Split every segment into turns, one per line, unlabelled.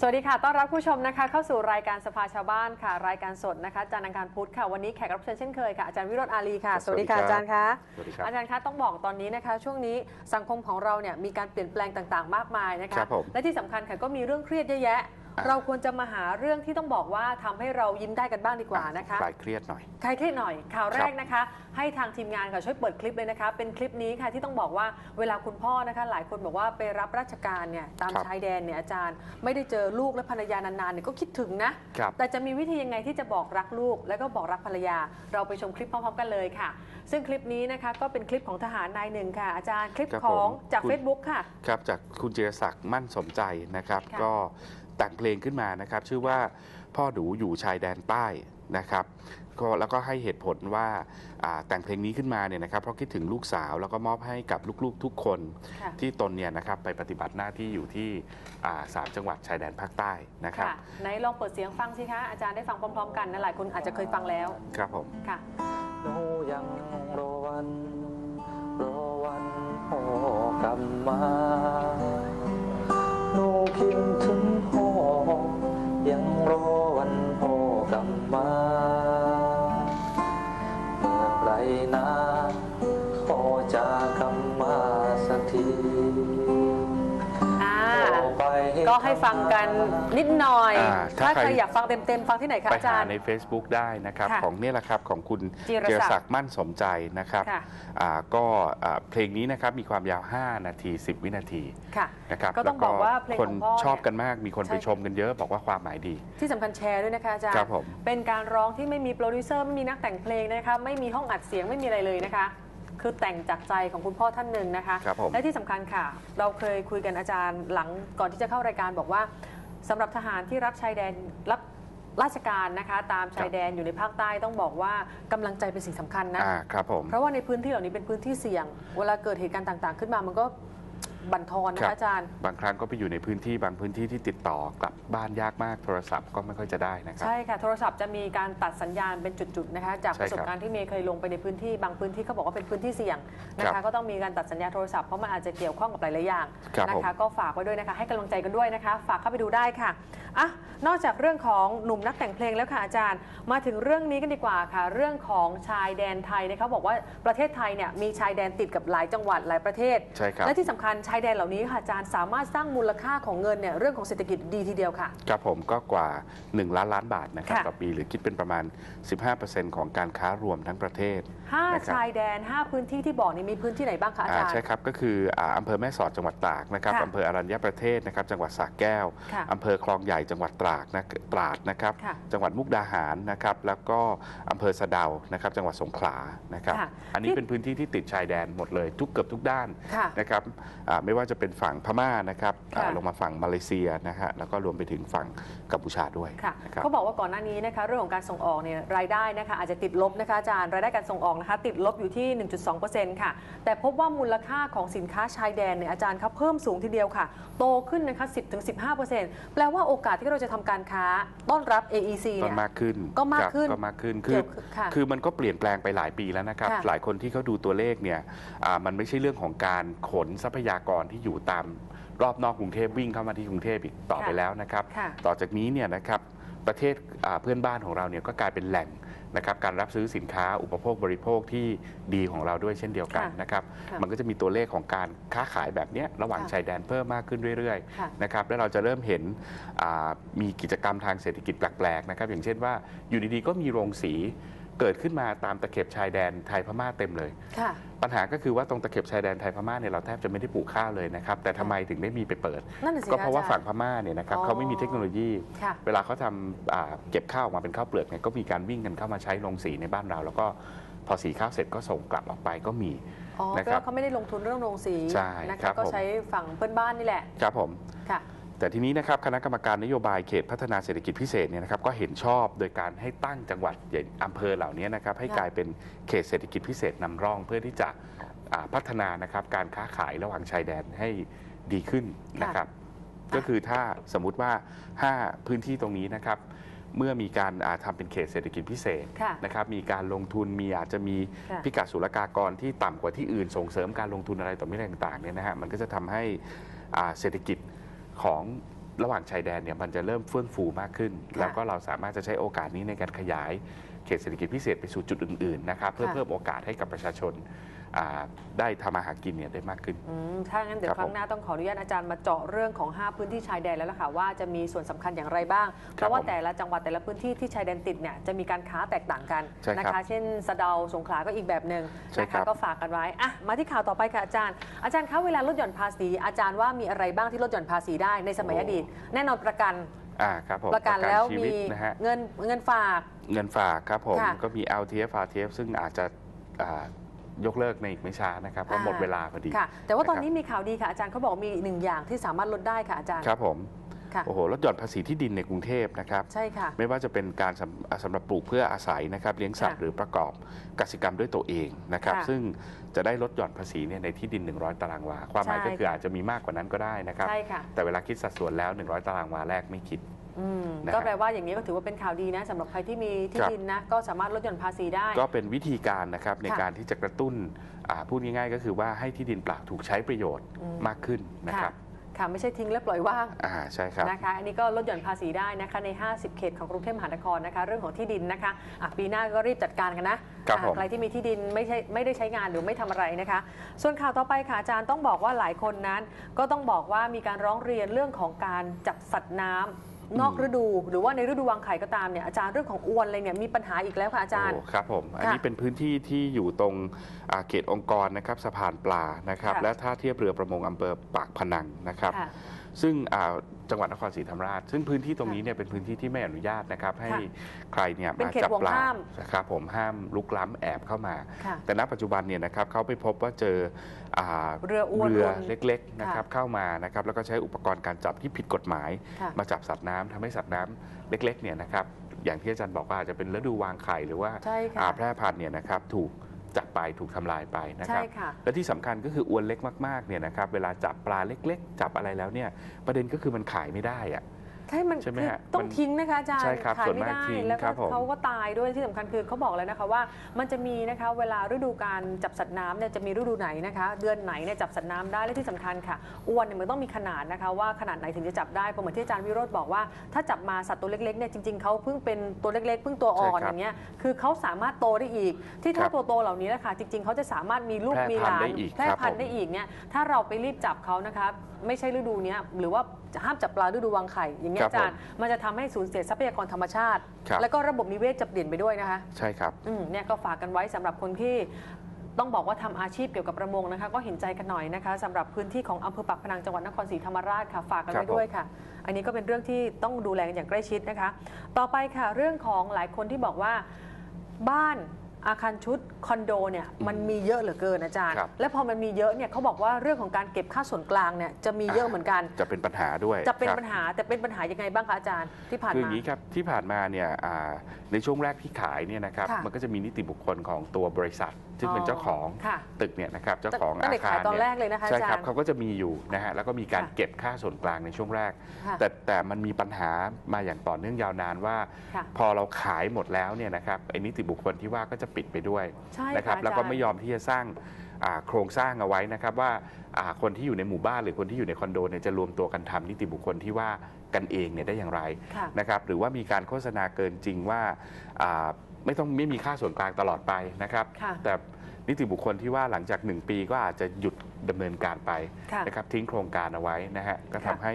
สวัสดีค่ะ ต้อนรับผู้ชมนะคะ เข้าสู่รายการสภาชาวบ้านค่ะ รายการสดนะคะจันทร์อังคารพุธค่ะ วันนี้แขกรับเชิญเช่นเคยค่ะอาจารย์วิโรจน์อาลีค่ะ สวัสดีค่ะ
สวัสดีครับ
อาจารย์คะ
สวัสดีครับ
อาจารย์คะต้องบอกตอนนี้นะคะ ช่วงนี้สังคมของเราเนี่ยมีการเปลี่ยนแปลงต่างๆ มากมายนะคะ
ครับผม
และที่สำคัญค่ะก็มีเรื่องเครียดเยอะแยะ
อะ
เราควรจะมาหาเรื่องที่ต้องบอกว่าทำให้เรายิ้มได้กันบ้างดีกว่านะคะ
คลายเครียดหน่อย
ใครเครียดหน่อยข่าวแร
ครั
ก
บ
นะคะ ให้ทางทีมงานค่ะช่วยเปิดคลิปเลยนะคะ เป็นคลิปนี้ค่ะที่ต้องบอกว่าเวลาคุณพ่อนะคะ หลายคนบอกว่าไปรับราชการเนี่ยตาม
ครับ
ชายแดนเนี่ยอาจารย์ ไม่ได้เจอลูกและภรรยานานๆเนี่ยก็คิดถึงนะ
ครับ
แต่จะมีวิธียังไงที่จะบอกรักลูก แล้วก็บอกรักภรรยา เราไปชมคลิปพร้อมๆกันเลยค่ะ ซึ่งคลิปนี้นะคะก็เป็นคลิปของทหารนายหนึ่งค่ะ อาจารย์คลิป
ครับ
ของ
ผม
จาก
คุณ
Facebook ค่ะ
ครับจากคุณจิรศักดิ์มั่นสมใจนะครับ
ค่ะ
ก็ แต่งเพลงขึ้นมานะครับ ชื่อว่าพ่อหนูอยู่ชายแดนใต้นะครับก็แล้วก็ให้เหตุผลว่าอ่าแต่งเพลงนี้ขึ้นมาเนี่ยนะครับเพราะคิดถึงลูกสาวแล้วก็มอบให้กับลูกๆทุกคน
ค่ะ
ที่ตนเนี่ยนะครับไปปฏิบัติหน้าที่อยู่ที่อ่าสามจังหวัดชายแดนภาคใต้นะครับ
ค่ะไหนลองเปิดเสียงฟังสิคะอาจารย์ได้ฟังพร้อมๆ กันนะหลายคนอาจจะเคยฟังแล้ว
ครับผม
ค่ะ
หนูยังรอวันรอวันพ่อกลับมา
ฟังกันนิดหน่อย
อ่าถ้า
ถ้า
ใคร
ใครอยากฟังเต็มๆ ฟังที่ไหนคะ
ไป
อาจา
หาร
ย์
ใน Facebook ได้นะครับ
ค่ะ
ของเนี่ยแหละครับของคุณ
จิรศักดิ์
ศักดิ์มั่นสมใจนะครับ
ค่ะ
อ่าก็อ่าเพลงนี้นะครับมีความยาว 5 นาที 10 วินาที
ค่ะ
นะครับ
ก็ต้อง
แล้ว
บอกว่าเพลง
คน
ของพ่อเนี่ย
ชอบกันมากมีคน
ใช่
ไปชมกันเยอะบอกว่าความหมายดี
ที่สำคัญแชร์ด้วยนะคะอาจารย์
ครับผม
เป็นการร้องที่ไม่มีโปรดิวเซอร์ไม่มีนักแต่งเพลงนะคะ ไม่มีห้องอัดเสียงไม่มีอะไรเลยนะคะ คือแต่งจากใจของคุณพ่อท่านหนึ่งนะคะ
ครับผม
และที่สำคัญค่ะ เราเคยคุยกันอาจารย์หลังก่อนที่จะเข้ารายการบอกว่าสำหรับทหารที่รับชายแดนรับราชการนะคะ ตามชายแดนอยู่ในภาคใต้ต้องบอกว่ากำลังใจเป็นสิ่งสำคัญนะ
อ่าครับผม
เพราะว่าในพื้นที่เหล่านี้เป็นพื้นที่เสี่ยง เวลาเกิดเหตุการณ์ต่าง ๆ ขึ้นมามันก็ บั่นทอนนะ
ครั
คะ
บ
อาจารย์
บางครั้งก็ไปอยู่ในพื้นที่บางพื้นที่ที่ติดต่อกลับบ้านยากมากโทรศัพท์ก็ไม่ค่อยจะได้นะครับ
ใช่ค่ะโทรศัพท์จะมีการตัดสัญญาณเป็นจุดๆนะคะจาก
ใช่
ประ
ครับ
สบการณ์ที่เมย์เคยลงไปในพื้นที่บางพื้นที่เขาบอกว่าเป็นพื้นที่เสี่ยงนะ
ครั
คะ
บ
ก็ต้องมีการตัดสัญญาณโทรศัพท์เพราะมันอาจจะเกี่ยวข้องกับหลายๆอย่าง
ครับ
นะ
ผม
คะก็ฝากไว้ด้วยนะคะให้กำลังใจกันด้วยนะคะ ฝากเข้าไปดูได้ค่ะอะนอกจากเรื่องของหนุ่มนักแต่งเพลงแล้วค่ะอาจารย์ มาถึงเรื่องนี้กันดีกว่าค่ะ เรื่องของชายแดนไทยนะคะบอกว่าประเทศไทยเนี่ยมีชายแดนติดกับหลายจังหวัดหลายประเทศ
ใช่ครับ
และที่สำคัญชายแดนเหล่านี้ค่ะอาจารย์สามารถสร้างมูลค่าของเงินเนี่ยเรื่องของเศรษฐกิจดีทีเดียวค่ะ
ครับผมก็กว่า 1 ล้านล้านบาทนะครับ
ค่ะ
ต่อปีหรือคิดเป็นประมาณ 15%ของการค้ารวมทั้งประเทศ
ห้า
นะครับ
ชายแดน5พื้นที่ที่บอกนี่มีพื้นที่ไหนบ้างคะอาจารย์
ใช่ครับก็คืออ่าอำเภอแม่สอดจังหวัดตากนะครับ
ค่ะ
อำเภออรัญญประเทศนะครับจังหวัดสระแก้ว
ค่ะ
อำเภอคลองใหญ่จังหวัดตราดนะตราดนะครับ
ค่ะ
จังหวัดมุกดาหารนะครับแล้วก็อำเภอสะเดานะครับจังหวัดสงขลานะครับ
ค่ะ
อันนี้
ที่
เป็นพื้นที่ที่ติดชายแดนหมดเลยทุกเกือบทุกด้าน
ค่ะ
นะครับอ่าไม่ว่าจะเป็นฝั่งพม่านะครับ
ค่ะ
อ่าลงมาฝั่งมาเลเซียนะฮะแล้วก็รวมไปถึงฝั่งกัมพูชาด้วย
ค่ะ
นะครับ
เขาบอกว่าก่อนหน้านี้นะคะเรื่องของการส่งออกเนี่ยรายได้นะคะอาจจะติดลบนะคะอาจารย์รายได้การส่งออกนะคะติดลบอยู่ที่ 1.2%ค่ะ แต่พบว่ามูลค่าของสินค้าชายแดนเนี่ยอาจารย์ครับเพิ่มสูงทีเดียวค่ะ โตขึ้นนะคะ 10-15%แปลว่าโอกาสที่เราจะทำการค้าต้อนรับ AEC
ก็
เนี่ย
มากขึ้น
ก็มาก
ครับ
ขึ้น
ก็มากขึ้น
เกี่
คือ
ยวค่ะ
คือมันก็เปลี่ยนแปลงไปหลายปีแล้วนะครับ
ค่ะ
หลายคนที่เขาดูตัวเลขเนี่ยอ่ามันไม่ใช่เรื่องของการขนทรัพยากรที่อยู่ตามรอบนอกกรุงเทพวิ่งเข้ามาที่กรุงเทพอีกต่อไปแล้วนะครับ
ค่ะ
ต่อจากนี้เนี่ยนะครับประเทศอ่าเพื่อนบ้านของเราเนี่ยก็กลายเป็นแหล่งนะครับการรับซื้อสินค้าอุปโภคบริโภคที่ดีของเราด้วยเช่นเดียวกัน
ค่ะ
นะครับ
ค่ะ
มันก็จะมีตัวเลขของการค้าขายแบบเนี้ยระหว่าง
ค่ะ
ชายแดนเพิ่มมากขึ้นเรื่อย
ค่ะ
ๆนะครับแล้วเราจะเริ่มเห็นอ่ามีกิจกรรมทางเศรษฐกิจแปลกๆนะครับอย่างเช่นว่าอยู่ดีๆก็มีโรงสี เกิดขึ้นมาตามตะเข็บชายแดนไทยพม่าเต็มเลย
ค่ะ
ปัญหาก็คือว่าตรงตะเข็บชายแดนไทยพม่าเนี่ยเราแทบจะไม่ได้ปลูกข้าวเลยนะครับแต่ทำไมถึงได้มีไปเปิด
นั่นน่ะสิ
ก็เพราะว่า
อจ
ฝั่งพม่าเนี่ยนะครับ
อ๋อ
เขาไม่มีเทคโนโลยี
ค่ะ
เวลาเขาทำอ่าเก็บข้าวออกมาเป็นข้าวเปลือกเนี่ยก็มีการวิ่งกันเข้ามาใช้ลงสีในบ้านเรา แล้วก็พอสีข้าวเสร็จก็ส่งกลับออกไปก็มี
อ๋อ
นะ
แปล
ครับ
ว่าเขาไม่ได้ลงทุนเรื่องโรงสี
ใช่
นะ
ครั
คะ
บ
ก็
ผม
ใช้ฝั่งเพื่อนบ้านนี่แหละ
ครับผม
ค่ะ
แต่ทีนี้นะครับคณะกรรมการนโยบายเขตพัฒนาเศรษฐกิจพิเศษเนี่ยนะครับก็เห็นชอบโดยการให้ตั้งจังหวัดใหญ่อำเภอเหล่านี้นะครับให้
ค่ะ
กลายเป็นเขตเศรษฐกิจพิเศษนำร่องเพื่อที่จะอ่าพัฒนานะครับการค้าขายระหว่างชายแดนให้ดีขึ้นนะครับก็คือถ้าสมมุติว่า 5 พื้นที่ตรงนี้นะครับเมื่อมีการอ่าทำเป็นเขตเศรษฐกิจพิเศษ
ค่ะ
นะครับมีการลงทุนมีอาจจะมี
ค่ะ
พิกัดศุลกากรที่ต่ำกว่าที่อื่นส่งเสริมการลงทุนอะไรต่อไม่อะไรต่างๆเนี่ยนะฮะมันก็จะทำให้อ่าเศรษฐกิจ ของระหว่างชายแดนเนี่ยมันจะเริ่มเฟื่องฟูมากขึ้น
ค่ะ
แล้วก็เราสามารถจะใช้โอกาสนี้ในการขยายเขตเศรษฐกิจพิเศษไปสู่จุดอื่นๆนะครับเพื่อ
ค่ะ
เพิ่มโอกาสให้กับประชาชนอ่า ได้ทำมาหากินเนี่ยได้มากขึ้น
อืมถ้างั้นเดี๋ยว
ครับ
ครั้งหน้าต้องขออนุญาตอาจารย์มาเจาะเรื่องของ 5 พื้นที่ชายแดนแล้วล่ะค่ะว่าจะมีส่วนสำคัญอย่างไรบ้าง เพราะว่า
ผม
แต่ละจังหวัดแต่ละพื้นที่ที่ชายแดนติดเนี่ยจะมีการค้าแตกต่างกัน
ใช่ครับ
นะคะเช่นสะเดาสงขลาก็อีกแบบหนึ่ง
ใช่
นะ
ครั
คะ
บ
ก็ฝากกันไว้อะมาที่ข่าวต่อไปค่ะอาจารย์ อาจารย์คะเวลาลดหย่อนภาษี อาจารย์ว่ามีอะไรบ้างที่ลดหย่อนภาษีได้ในสมัยอดีต แน่นอนประกัน
อ่าครับผม
ประกันแล้ว
ชี
มี
วิตนะฮะ
เงินเงินฝาก
เงินฝากครับผม
ค่ะ
ก็มี LTF RTF ซึ่งอาจจะอ่า ยกเลิกในอีกไม่ช้านะครับเพราะ
อ่า
หมดเวลาพอดี
ค่ะ แต่ว่าตอน
นะครับ
นี้มีข่าวดีค่ะอาจารย์เขาบอกมีอีกหนึ่งอย่างที่สามารถลดได้ค่ะอาจารย์
ครับผม
ค่ะ
โอ้โหลดหย่อนภาษีที่ดินในกรุงเทพนะครับ
ใช่ค่ะ
ไม่ว่าจะเป็นการสำอ่าสำหรับปลูกเพื่ออาศัยนะครับ เลี้ยงสัตว์
ค่ะ
หรือประกอบกสิกรรมด้วยตัวเองนะครับ
ค่ะ
ซึ่งจะได้ลดหย่อนภาษีเนี่ยในที่ดิน 100 ตารางวา ความหมาย
ใช่
ก็คือ
ค่ะ
อาจจะมีมากกว่านั้นก็ได้นะครับ
ใช่ค่ะ
แต่เวลาคิดสัดส่วนแล้ว 100 ตารางวาแรกไม่คิด
อืม
นะ
ก็
ฮะ
แปลว่าอย่างนี้ก็ถือว่าเป็นข่าวดีนะสำหรับใครที่มีที่
ครับ
ดินนะ ก็สามารถลดหย่อนภาษีได้
ก็เป็นวิธีการนะครับใน
ค่ะ
การที่จะกระตุ้นอ่าพูดง่ายๆ ก็คือว่าให้ที่ดินเปล่าถูกใช้ประโยชน์
อืม
มากขึ้นนะครับ
ค่ะ ไม่ใช่ทิ้งและปล่อยว่าง
อ่าใช่ครับ
นะคะ อันนี้ก็ลดหย่อนภาษีได้นะคะใน 50 เขตของกรุงเทพมหานครนะคะ เรื่องของที่ดินนะคะอะปีหน้าก็รีบจัดการกันนะครับอะ
ผม
ใครที่มีที่ดินไม่ใช่ไม่ได้ใช้งานหรือไม่ทำอะไรนะคะ ส่วนข่าวต่อไปค่ะอาจารย์ต้องบอกว่าหลายคนนั้น ก็ต้องบอกว่ามีการร้องเรียนเรื่องของการจับสัตว์น้ำ นอกฤดู หรือว่าในฤดูวางไข่ก็ตามเนี่ยอาจารย์เรื่องของอวนอะไรเนี่ยมีปัญหาอีกแล้วค่ะอาจารย์
โอ้ครับผม อัน
ค่ะ
นี้เป็นพื้นที่ที่อยู่ตรงอ่าเขตองค์กรนะครับสะพานปลานะครับ
ค่ะ
และท่าเทียบเรือประมงอำเภอปากพนังนะครับ
ค่ะ
ซึ่งอ่าจังหวัดนครศรีธรรมราช ซึ่งพื้นที่ตรงนี้เนี่ยเป็นพื้นที่ที่ไม่อนุญาตนะครับ ให้
ค่ะ
ใครเนี่ย
เป็น
มา
เขต
จับ
ห่วง
ปลา
ห้าม
นะครับผมห้ามลุกล้ำแอบเข้ามา
ค่ะ
แต่ณปัจจุบันเนี่ยนะครับเขาไปพบว่าเจออ่า
เรืออวน
เรือ
วน
เล็กๆนะครับเข้ามานะครับแล้วก็ใช้อุปกรณ์การจับที่ผิดกฎหมาย
ค่ะ
มาจับสัตว์น้ำทำให้สัตว์น้ำเล็กๆเนี่ยนะครับอย่างที่อาจารย์บอกว่าอาจจะเป็นฤดูวางไข่หรือว่า
ใช่ค่ะ
อ่าแพร่พันธุ์เนี่ยนะครับถูก จับไปถูกทำลายไปนะค
ใช่
รับ
ค่ะ
และที่สำคัญก็คืออวนเล็กมากๆเนี่ยนะครับเวลาจับปลาเล็ก ๆ จับอะไรแล้วเนี่ยประเด็นก็คือมันขายไม่ได้อะ
ใช่มัน
ใช่ไหม
คือ
ฮะ
ต้อง
มัน
ทิ้งนะคะอาจารย์
ใช่ครับ
ขาย
ส่วน
ไม่
มาก
ได้
ทิ้ง
แล้ว
ครั
ก็
บผม
เขาก็ตายด้วยที่สำคัญคือเขาบอกแล้วนะคะว่า มันจะมีนะคะเวลาฤดูการจับสัตว์น้ำเนี่ยจะมีฤดูไหนนะคะ เดือนไหนเนี่ยจับสัตว์น้ำได้และที่สำคัญค่ะอ้วนเนี่ยมันต้องมีขนาดนะคะ ว่าขนาดไหนถึงจะจับได้เพราะเหมือนที่อาจารย์วิโรธบอกว่าถ้าจับมาสัตว์ตัวเล็กๆเนี่ยจริงๆเขาเพิ่งเป็นตัวเล็กๆเพิ่งตัวอ่อน
ใช่ครับ
อย่างเงี้ยคือเขาสามารถโตได้อีก ที่
ครั
เท่า
บ
ตัวโตเหล่านี้แหละค่ะจริง ๆเขาจะสามารถมีลูก
แพร่
มีห
พันธุ์
ลาน
ได้อีก
แพร่
ครับ
พัน
ผม
ธุ์ได้อีกเนี่ยถ้าเราไปรีบจับเขานะคะไม่ใช่ฤดูเนี้ยหรือว่า ห้ามจับปลาฤดูวางไข่อย่างเงี้ย
ครับ
อาจารย์ มันจะทำให้สูญเสียทรัพยากรธรรมชาติ
ครับ
แล้วก็ระบบนิเวศจะเปลี่ยนไปด้วยนะคะ
ใช่ครับ
อืมเนี่ยก็ฝากกันไว้สำหรับคนที่ต้องบอกว่าทำอาชีพเกี่ยวกับประมงนะคะ ก็เห็นใจกันหน่อยนะคะสำหรับพื้นที่ของอำเภอปากพนังจังหวัดนครศรีธรรมราชค่ะฝากกัน
ครับ
ไว้ด้วยค่ะ อันนี้ก็เป็นเรื่องที่ต้องดูแลกันอย่างใกล้ชิดนะคะ ต่อไปค่ะ เรื่องของหลายคนที่บอกว่าบ้าน อาคารชุดคอนโดเนี่ยมันมีเยอะเหลือเกินอาจารย์
ครับ
และพอมันมีเยอะเนี่ยเขาบอกว่าเรื่องของการเก็บค่าส่วนกลางเนี่ยจะมีเยอะเหมือนกัน
จะเป็นปัญหาด้วย
จะเป็น
ครับ
ปัญหาแต่เป็นปัญหายังไงบ้างคะอาจารย์ที่ผ่าน
คืออ
มา
ย่างนี้ครับที่ผ่านมาเนี่ยอ่าในช่วงแรกที่ขายเนี่ยนะครับ
ค่ะ
มันก็จะมีนิติบุคคลของตัวบริษัทซึ่งเป็นเจ้าของ
ค่ะ
ตึกเนี่ยนะครับเจ้าของ
ตั้ง
อา
แต่
คา
ขารยตอน
เนี่
แร
ย
กเลยนะคะ
ใช่
อาจาร
ครับ
ย์
เขาก็จะมีอยู่นะฮะแล้วก็มีการ
ค่ะ
เก็บค่าส่วนกลางในช่วงแรก
ค่ะ
แต่แต่มันมีปัญหามาอย่างต่อเนื่องยาวนานว่า
ค่ะ
พอเราขายหมดแล้วเนี่ยนะครับไอ้นิติบุคคลที่ว่าก็จะปิดไปด้วย
ใช่
นะครับ
ค่ะ
แล้วก็
อาจารย์
ไม่ยอมที่จะสร้างอ่าโครงสร้างเอาไว้นะครับว่าอ่าคนที่อยู่ในหมู่บ้านหรือคนที่อยู่ในคอนโดเนี่ยจะรวมตัวกันทำนิติบุคคลที่ว่ากันเองเนี่ยได้อย่างไร
ค่ะ
นะครับหรือว่ามีการโฆษณาเกินจริงว่าอ่า ไม่ต้องไม่มีค่าส่วนกลางตลอดไปนะครับ
ค่ะ
แต่นิติบุคคลที่ว่าหลังจาก 1 ปีก็อาจจะหยุดดำเนินการไป
ค่ะ
นะครับทิ้งโครงการเอาไว้นะฮะก็ทำ
ค่ะ
ให้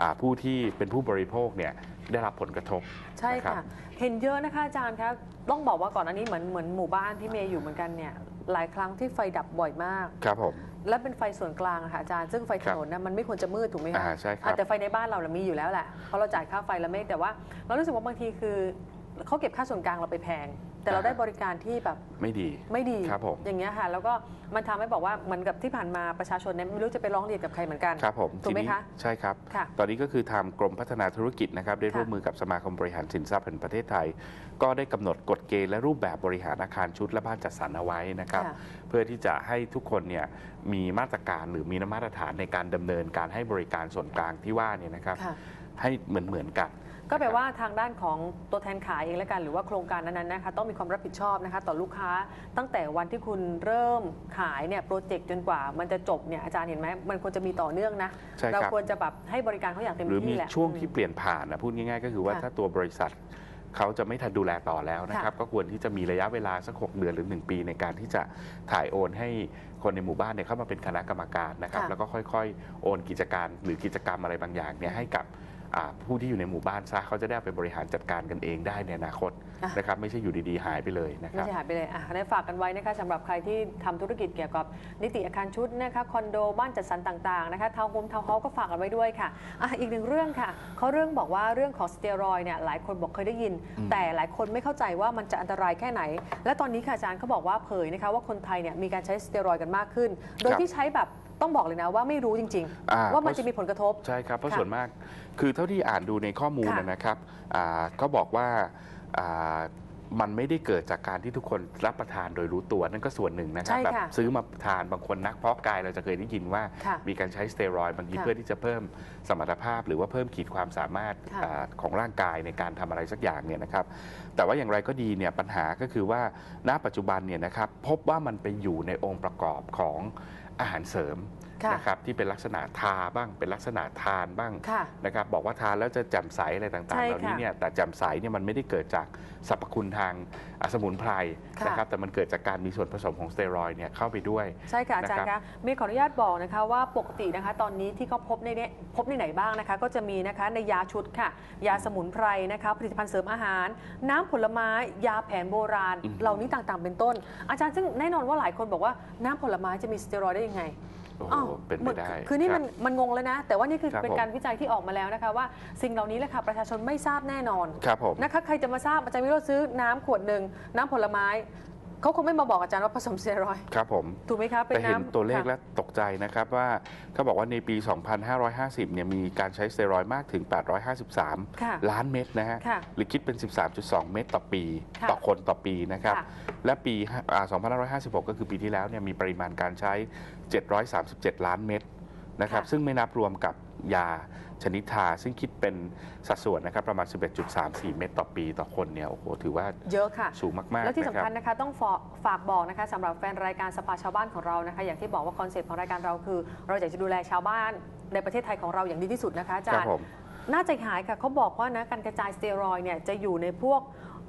อ่าผู้ที่เป็นผู้บริโภคเนี่ยได้รับผลกระทบ
ใช่
นะครั
ค่ะ
บ
เห็นเยอะนะคะอาจารย์คะต้องบอกว่าก่อนอันนี้เหมือนเหมือนหมู่บ้านที่เมย์อยู่เหมือนกันเนี่ยหลายครั้งที่ไฟดับบ่อยมาก
ครับผม
และเป็นไฟส่วนกลางอะค่ะอาจารย์ซึ่งไฟถนนนะมันไม่ควรจะมืดถูกไหมคะ
อ่าใช่ครับ
อะแต่ไฟในบ้านเราเรามีอยู่แล้วแหละเพราะเราจ่ายค่าไฟแล้วไม่แต่ว่า เรารู้สึกว่าบางทีคือ เขาเก็บค่าส่วนกลางเราไปแพง แต่เราได้บริการที่แบบ
ไม่ดี
ไม่ดี
ครับผม
อย่างเงี้ยค่ะ แล้วก็มันทำให้บอกว่าเหมือนกับที่ผ่านมาประชาชนเนี่ยไม่รู้จะไปร้องเรียนกับใครเหมือนกัน
ครับผม
ถูกไหม
ทีนี้
คะ
ใช่ครับ
ค่ะ
ตอนนี้ก็คือทางกรมพัฒนาธุรกิจนะครับได้
ค่ะ
ร่วมมือกับสมาคมบริหารสินทรัพย์แห่งประเทศไทย ก็ได้กำหนดกฎเกณฑ์และรูปแบบบริหารอาคารชุดและบ้านจัดสรรเอาไว้นะครับ
ค่ะ
เพื่อที่จะให้ทุกคนเนี่ยมีมาตรการหรือมีมาตรฐานในการดำเนินการให้บริการส่วนกลางที่ว่าเนี่ยนะครับ
ค่ะ
ให้เหมือนเหมือนๆกัน
ก็แปลว่าทางด้านของตัวแทนขายเองแล้วกันหรือว่าโครงการนั้นๆนะคะต้องมีความรับผิดชอบนะคะต่อลูกค้า ตั้งแต่วันที่คุณเริ่มขายเนี่ยโปรเจกต์จนกว่ามันจะจบเนี่ยอาจารย์เห็นไหมมันควรจะมีต่อเนื่องนะ
ใช่ครับ
เราควรจะแบบให้บริการเขาอย่างเต็ม
หรือมี
ที่แหละ
ช่วงที่เปลี่ยนผ่านนะพูดง่ายๆ ก็คือว่า
ค่ะ
ถ้าตัวบริษัทเขาจะไม่ทันดูแลต่อแล้วนะครับ
ค่ะ
ก็ควรที่จะมีระยะเวลาสักหกเดือนหรือ 1 ปีในการที่จะถ่ายโอนให้คนในหมู่บ้านเนี่ยเข้ามาเป็นคณะกรรมการนะครับ
ค่ะ
แล้วก็ค่อยๆ โอนกิจการหรือกิจกรรมอะไรบางอย่างเนี่ยให้กับอ่า ผู้ที่อยู่ในหมู่บ้านซะเขาจะได้ไปบริหารจัดการกันเองได้ในอนาคต นะครับไม่ใช่อยู่ดีๆหายไปเลยนะค
ไม่
รับ
ใช่หายไปเลยอะได้ฝากกันไว้นะคะสำหรับใครที่ทำธุรกิจเกี่ยวกับนิติอาคารชุดนะคะคอนโดบ้านจัดสรรต่างๆนะคะทาวน์โฮมทาวน์เฮาส์ก็ฝากกันไว้ด้วยค่ะอะอีกหนึ่งเรื่องค่ะเขาเรื่องบอกว่าเรื่องของสเตียรอยด์เนี่ยหลายคนบอกเคยได้ยิน
อืม
แต่หลายคนไม่เข้าใจว่ามันจะอันตรายแค่ไหน และตอนนี้ค่ะอาจารย์เขาบอกว่าเผยนะคะว่าคนไทยเนี่ยมีการใช้สเตียรอยด์กันมากขึ้น โดยที่ใช้แบบต้องบอกเลยนะว่าไม่รู้จริง
อ่า
ๆว่ามันจะมีผลกระทบ
ใช่ครับเพราะ
ค่ะ
ส่วนมาก คือเท่าที่อ่านดูในข้อมูล
ค่ะ
นะครับอ่าก็บอกว่าอ่า มันไม่ได้เกิดจากการที่ทุกคนรับประทานโดยรู้ตัวนั่นก็ส่วนหนึ่งนะครับ
ใช่
แบบ
ค่ะ
ซื้อมาทานบางคนนักเพาะกายเราจะเคยได้ยินว่า
ค่ะ
มีการใช้สเตียรอยด์บางที
ค่ะ
เพื่อที่จะเพิ่มสมรรถภาพ หรือว่าเพิ่มขีดความสามารถ
ค่ะ
อ่าของร่างกายในการทำอะไรสักอย่างเนี่ยนะครับ แต่ว่าอย่างไรก็ดีเนี่ยปัญหาก็คือว่าณปัจจุบันเนี่ยนะครับพบว่ามันไปอยู่ในองค์ประกอบของอาหารเสริม
ค่ะ
นะครับที่เป็นลักษณะทาบ้าง เป็นลักษณะทานบ้าง
ค่ะ
นะครับบอกว่าทานแล้วจะแจ่มใสอะไรต่าง
ใช่
ๆเหล่านี้
ค่ะ
เนี่ยแต่แจ่มใสเนี่ยมันไม่ได้เกิดจากสรรพคุณทางอะสมุนไพร
ค่ะ
นะครับแต่มันเกิดจากการมีส่วนผสมของสเตียรอยด์เนี่ยเข้าไปด้วย
ใช่ค่ะอาจารย์
นะครั
คะ
บ
มีขออนุญาตบอกนะคะว่าปกตินะคะตอนนี้ที่เขาพบในเนี้พบในไหนบ้างนะคะ ก็จะมีนะคะในยาชุดค่ะ ยาสมุนไพรนะคะผลิตภัณฑ์เสริมอาหาร น้ำผลไม้ยาแผนโบราณ
อืม
เหล่านี้ต่างๆ เป็นต้น อาจารย์ซึ่งแน่นอนว่าหลายคนบอกว่าน้ำผลไม้จะมีสเตียรอยด์ได้ยังไง
โอ้โห
อ้าว
เป็น
ห
ไป
มือ
ได้
คือนี่
รับ
มันมันงงเลยนะ แต่ว่านี่คือ
ครับ
เป็น
ผม
การวิจัยที่ออกมาแล้วนะคะว่าสิ่งเหล่านี้แหละค่ะประชาชนไม่ทราบแน่นอน
ครับผม
นะคะใครจะมาทราบอาจารย์วิโรจน์ซื้อน้ำขวดหนึ่งน้ำผลไม้ เขาคงไม่มาบอกอาจารย์ว่าผสมสเตียรอยด์
ครับผม
ถูกไหมคะเป็น
แต่เห็น
น้ำ
ตัวเลข
ค่ะ
แล้วตกใจนะครับว่าเขาบอกว่าในปี 2550 เนี่ยมีการใช้สเตียรอยด์มากถึง
ค่ะ
853 ล้านเม็ดนะฮะ
ค่ะ
หรือคิดเป็น 13.2 เม็ดต่อปี
ค่ะ
ต่อคนต่อปีนะครับ
ค่ะ
และปีอ่า2556 ก็คือปีที่แล้วเนี่ยมีปริมาณการใช้ 737 ล้านเม็ดนะครับ
ค่ะ
ซึ่งไม่นับรวมกับ ยาชนิดทา ซึ่งคิดเป็นสัดส่วนนะครับประมาณ 11.34 เม็ดต่อปีต่อคนเนี่ยโอ้โหถือว่า
เยอะค่ะ
สูงมากๆ
แล้วที่
นะ
สำ
ครั
คั
บ
ญนะคะต้องฝากฝากบอกนะคะสำหรับแฟนรายการสภาชาวบ้านของเรานะคะ อย่างที่บอกว่าคอนเซ็ปต์ของรายการเราคือ เราอยากจะดูแลชาวบ้านในประเทศไทยของเราอย่างดีที่สุดนะคะอา
ค
จา
รับ
รย์
ผม
น่าใจหายค่ะเขาบอกว่านะการกระจายสเตียรอยด์เนี่ยจะอยู่ในพวก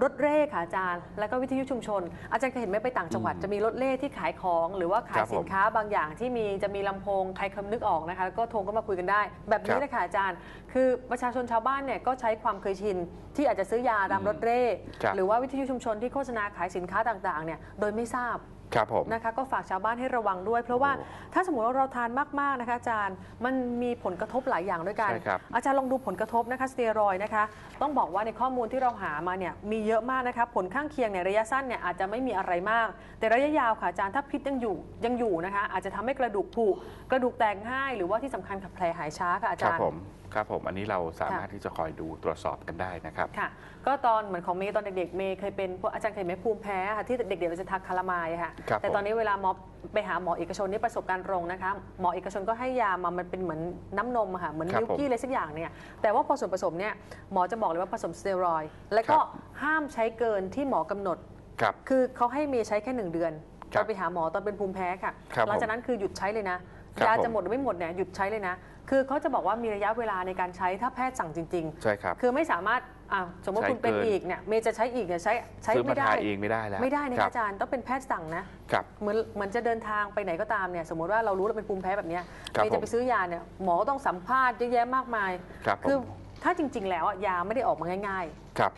รถเร่ค่ะอาจารย์ แล้วก็วิทยุชุมชน อาจารย์เคยเห็นไหมไปต่างจังหวัด
อืม
จะมีรถเร่ที่ขายของ หรือว่าขา
ค
ย
รับผม
สินค้าบางอย่างที่มีจะมีลำโพงใครคำนึกออกนะคะแล้วก็โทรก็มาคุยกันได้ แบบ
ครั
นี้
บ
เลยค่ะอาจารย์ คือประชาชนชาวบ้านเนี่ยก็ใช้ความเคยชินที่อาจจะซื้อยาตามรถเร่
ครับ
หรือว่าวิทยุชุมชนที่โฆษณาขายสินค้าต่างๆเนี่ยโดยไม่ทราบ
ครับผม
นะคะก็ฝากชาวบ้านให้ระวังด้วย เพราะว่า
โอ้
ถ้าสมมติว่าเราทานมากๆนะคะอาจารย์มันมีผลกระทบหลายอย่างด้วยกัน
ใช่ครับ
อาจารย์ลองดูผลกระทบนะคะสเตียรอยด์นะคะ ต้องบอกว่าในข้อมูลที่เราหามาเนี่ยมีเยอะมากนะคะผลข้างเคียงในยระยะสั้นเนี่ยอาจจะไม่มีอะไรมาก แต่ระยะยาวค่ะอาจารย์ถ้าพิษยังอยู่ยังอยู่นะคะ อาจจะทำให้กระดูกผุกระดูกแตกง่าย หรือว่าที่สำคัญค่ะแผลหายช้าค่ะอา
ครั
จา
บ
รย์
ผม ครับผมอันนี้เราสามารถที่จะคอยดูตรวจสอบกันได้นะครับ
ค่ะ ก็ตอนเหมือนของเมย์ตอนเด็กๆเมย์เคยเป็นพวกอาจารย์เคยไหมภูมิแพ้ค่ะที่เด็กๆเราจะทานคาราไมายค่ะ
ครับ
แต่
ผม
ตอนนี้เวลาหมอไปหาหมอเอกชนนี่ประสบการณ์ตรงนะคะหมอเอกชนก็ให้ยามามันเป็นเหมือนน้ำนมอะค่ะเหมือน
ครับ
มิลกี้อะไรสักอย่างเนี่ยแต่ว่าพอส่วนผสมเนี่ยหมอจะบอกเลยว่าผสมสเตียรอยด์และก็
ครับ
ห้ามใช้เกินที่หมอกำหนด
ครับ
คือเขาให้เมย์ใช้แค่หนึ่งเดือน
ครั
ต
บ
อนไปหาหมอตอนเป็นภูมิแพ้ค่ะ
ครับ
หลังจากนั้นคือหยุดใช้เลยนะ
ครับ
ยา
ผม
จะหมดหรือไม่หมดเนี่ยหยุดใช้เลยนะ คือเขาจะบอกว่ามีระยะเวลาในการใช้ถ้าแพทย์สั่งจริง ๆ
ใช่ครับ
คือไม่สามารถอะสมมติ
ใช้
คุณเป็น
เกิน
อีกเนี่ยเมย์จะใช้อีกเนี่ยใช้ใช้
ซื้อมา
ไม่ได้
ทานเองไม่ได้แล้ว
ไม่ได้นะ
ครั
คะ
บ
อาจารย์ต้องเป็นแพทย์สั่งนะ
ครับ
เหมือนเหมือนจะเดินทางไปไหนก็ตามเนี่ยสมมติว่าเรารู้เราเป็นภูมิแพ้แบบเนี้ย
ครับ
เมย์จะไปซื้อยาเนี่ยหมอก็ต้องสัมภาษณ์เยอะแยะมากมาย
ครับผ
คือ
ม
ถ้าจริง ๆ แล้วอะยาไม่ได้ออกมาง่าย
ครับ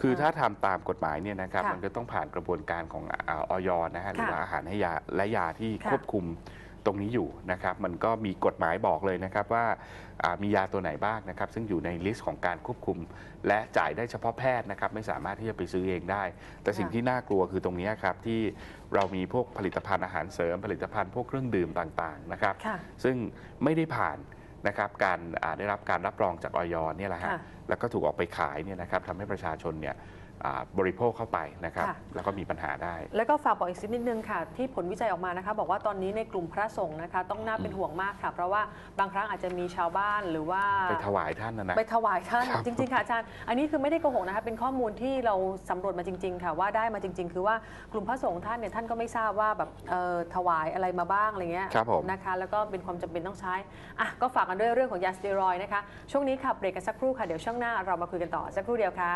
คือ
เออ
ถ้าทำตามกฎหมายเนี่ยนะครับ
ค่ะ
มันก็ต้องผ่านกระบวนการของอ่าออยนะฮะหรือ
ค่ะ
ว่าอาหารให้ยาและยาที่
ค่ะ
ควบคุม ตรงนี้อยู่นะครับ มันก็มีกฎหมายบอกเลยนะครับว่าอ่ามียาตัวไหนบ้างนะครับ ซึ่งอยู่ในลิสต์ของการควบคุม และจ่ายได้เฉพาะแพทย์นะครับ ไม่สามารถที่จะไปซื้อเองได้ แต่สิ่ง
ค่ะ
ที่น่ากลัวคือตรงนี้ครับที่เรามีพวกผลิตภัณฑ์อาหารเสริม ผลิตภัณฑ์พวกเครื่องดื่มต่างๆนะครับ
ๆค่ะ
ซึ่งไม่ได้ผ่านนะครับการอ่าได้รับการรับรองจากออยเนี่ยแหละฮะ
ค่ะ
แล้วก็ถูกออกไปขายเนี่ยนะครับทำให้ประชาชนเนี่ยอ่า บริโภคเข้าไปนะครับ
ค่ะ
แล้วก็มีปัญหาได้
แล้วก็ฝากบอกอีกสักนิดนึงค่ะ ที่ผลวิจัยออกมานะคะ บอกว่าตอนนี้ในกลุ่มพระสงฆ์นะคะ ต้องน่าเป็นห่วงมากค่ะ เพราะว่าบางครั้งอาจจะมีชาวบ้านหรือว่า
ไปถวายท่านนะนะ
ไปถวายท่าน
ครับ
จริงๆค่ะอาจารย์อันนี้คือไม่ได้โกหกนะคะเป็นข้อมูลที่เราสำรวจมาจริง ๆ ค่ะ ว่าได้มาจริง ๆ คือว่ากลุ่มพระสงฆ์ท่านเนี่ยท่านก็ไม่ทราบว่าแบบเอ่อถวายอะไรมาบ้างอะไรเงี้ย
ครับผม
นะคะ แล้วก็เป็นความจำเป็นต้องใช้อะก็ฝากกันด้วยเรื่องของยาสเตียรอยด์นะคะช่วงนี้ค่ะเบรกกันสักครู่ค่ะเดี๋ยวช่วงหน้าเรามาคุยกันต่อสักครู่เดียวค่ะ